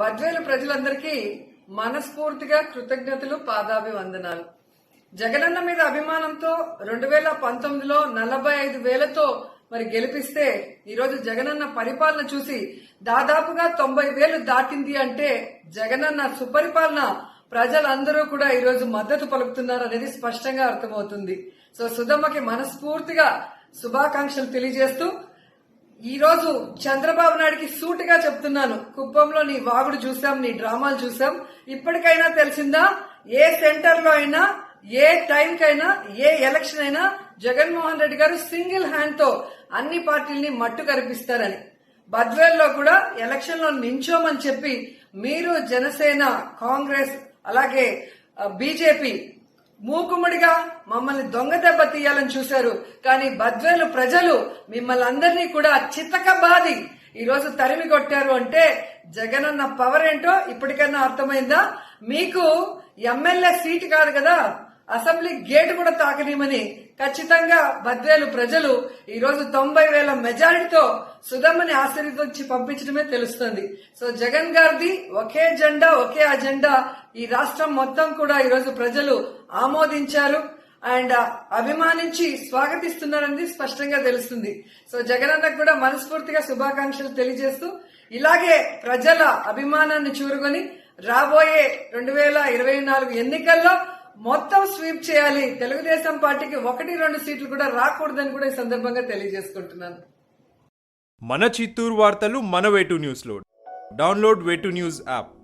బద్వేలు ప్రజలందరికీ మనస్ఫూర్తిగా కృతజ్ఞతలు పాదాభివందనాలు. జగనన్న మీద అభిమానంతో రెండు వేల పంతొమ్మిదిలో నలభై ఐదు వేలతో మరి గెలిపిస్తే ఈరోజు జగనన్న పరిపాలన చూసి దాదాపుగా తొంభై వేలు దాటింది అంటే జగనన్న సుపరిపాలన ప్రజలందరూ కూడా ఈరోజు మద్దతు పలుకుతున్నారు అనేది స్పష్టంగా అర్థమవుతుంది. సో సుధమ్మకి మనస్ఫూర్తిగా శుభాకాంక్షలు తెలియజేస్తూ ఈ రోజు చంద్రబాబు నాయుడికి సూటిగా చెప్తున్నాను. కుప్పంలో నీ వాగుడు చూసాం నీ డ్రామాలు చూసాం. ఇప్పటికైనా తెలిసిందా? ఏ సెంటర్లో అయినా ఏ టైం కైనా ఏ ఎలక్షన్ అయినా జగన్మోహన్ రెడ్డి గారు సింగిల్ హ్యాండ్తో అన్ని పార్టీల్ని మట్టు కనిపిస్తారని బద్వేల్లో కూడా ఎలక్షన్లో నించోమని చెప్పి మీరు జనసేన కాంగ్రెస్ అలాగే బీజేపీ మూకుముడిగా మమ్మల్ని దొంగ దెబ్బ తీయాలని చూశారు. కానీ బద్వేలు ప్రజలు మిమ్మల్ని అందరినీ కూడా చితక బాధి ఈరోజు తరిమి కొట్టారు అంటే జగనన్న పవర్ ఏంటో ఇప్పటికైనా అర్థమైందా? మీకు ఎమ్మెల్యే సీట్ కాదు కదా? అసెంబ్లీ గేట్ కూడా తాకనీయమని ఖచ్చితంగా బద్వేలు ప్రజలు ఈ రోజు తొంభై వేల మెజారిటీతో సుధమ్మని ఆశీర్వదించి పంపించడమే తెలుస్తుంది. సో జగన్ గారిది ఒకే జెండా ఒకే అజెండా ఈ రాష్ట్రం మొత్తం కూడా ఈరోజు ప్రజలు ఆమోదించారు అండ్ అభిమానించి స్వాగతిస్తున్నారని స్పష్టంగా తెలుస్తుంది. సో జగనన్నకు కూడా మనస్ఫూర్తిగా శుభాకాంక్షలు తెలియజేస్తూ ఇలాగే ప్రజల అభిమానాన్ని చూరుకొని రాబోయే రెండు వేల ఇరవై నాలుగు ఎన్నికల్లో మొత్తం స్వీప్ చేయాలి. తెలుగుదేశం పార్టీకి ఒకటి రెండు సీట్లు కూడా రాకూడదని కూడా ఈ సందర్భంగా తెలియజేసుకుంటున్నాను. మన చిత్తూరు వార్తలు మన వేటు న్యూస్లో డౌన్లోడ్ వేటు న్యూస్ యాప్.